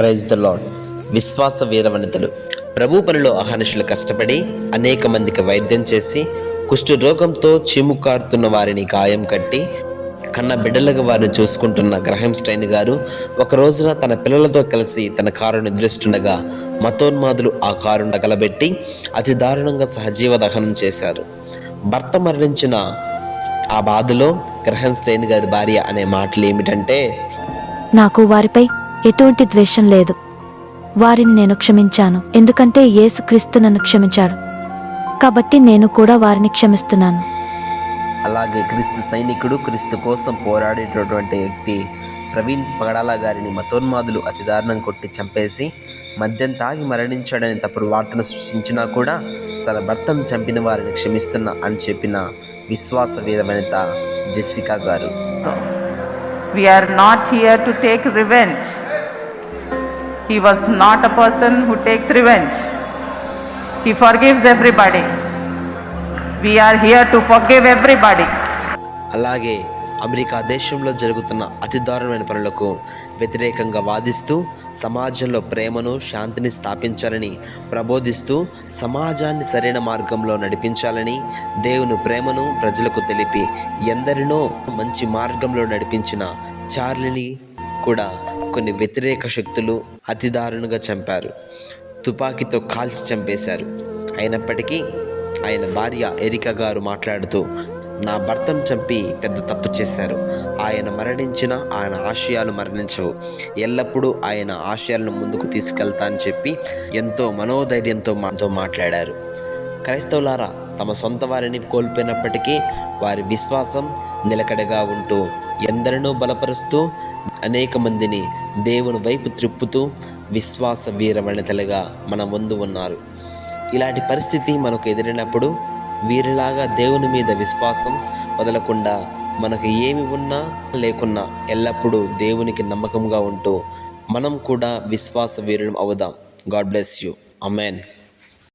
Praise the lord విశ్వాస వీరవనితలు ప్రభు పనిలో అహర్నిశలు కష్టపడి అనేక మందికి వైద్యం చేసి కుష్టు రోగంతో చీముకారుతున్న వారిని గాయం కట్టి కన్న బిడ్డలుగా వారిని చూసుకుంటున్న గ్రహం స్టైన్ గారు ఒక రోజున తన పిల్లలతో కలిసి తన కారు నిద్రిస్తుండగా మతోన్మాదులు ఆ కారును తగలబెట్టి అతి దారుణంగా సహజీవ దహనం చేశారు. భర్త మరణించిన ఆ బాధలో గ్రహం స్టైన్ గారి భార్య అనే మాటలు ఏమిటంటే నాకు వారిపై ఎటువంటి ద్వేషం లేదు. వారిని నేను క్షమించాను. ఎందుకంటే యేసుక్రీస్తు నన్ను క్షమించాడు. కాబట్టి నేను కూడా వారిని క్షమిస్తున్నాను. అలాగే క్రీస్తు సైనికుడు క్రీస్తు కోసం పోరాడేటటువంటి వ్యక్తి ప్రవీణ్ పగడాల గారిని మతోన్మాదులు అతి దారుణం కొట్టి చంపేసి మద్యం తాగి మరణించాడని తప్పుడు వార్తను సృష్టించినా కూడా తన భర్తను చంపిన వారిని క్షమిస్తున్నా అని చెప్పిన విశ్వాస వీరవనిత జెస్సికా గారు. We are not here to take revenge. He was not a person who takes revenge. He forgives everybody. We are here to forgive everybody. అలాగే అమెరికా దేశంలో జరుగుతున్న అతి దారుణమైన పనులకు వ్యతిరేకంగా వాదిస్తూ సమాజంలో ప్రేమను శాంతిని స్థాపించాలని ప్రబోధిస్తూ సమాజాన్ని సరైన మార్గంలో నడిపించాలని దేవుని ప్రేమను ప్రజలకు తెలిపి ఎందరినో మంచి మార్గంలో నడిపించిన చార్లిని కూడా కొన్ని వ్యతిరేక శక్తులు అతి దారుణంగా చంపారు. తుపాకీతో కాల్చి చంపేశారు. అయినప్పటికీ ఆయన భార్య ఎరిక గారు మాట్లాడుతూ నా భర్తను చంపి పెద్ద తప్పు చేశారు. ఆయన మరణించిన ఆయన ఆశయాలు మరణించవు. ఎల్లప్పుడూ ఆయన ఆశయాలను ముందుకు తీసుకెళ్తా అని చెప్పి ఎంతో మనోధైర్యంతో మాతో మాట్లాడారు. క్రైస్తవులారా తమ సొంత వారిని కోల్పోయినప్పటికీ వారి విశ్వాసం నిలకడగా ఉంటూ ఎందరినో బలపరుస్తూ అనేక మందిని దేవుని వైపు త్రిప్పుతూ విశ్వాస వీరవనితలుగా మన ముందు ఉన్నారు. ఇలాంటి పరిస్థితి మనకు ఎదురైనప్పుడు వీరిలాగా దేవుని మీద విశ్వాసం వదలకుండా మనకు ఏమి ఉన్నా లేకున్నా ఎల్లప్పుడూ దేవునికి నమ్మకంగా ఉంటూ మనం కూడా విశ్వాస వీరులం అవుదాం. God bless you. అమెన్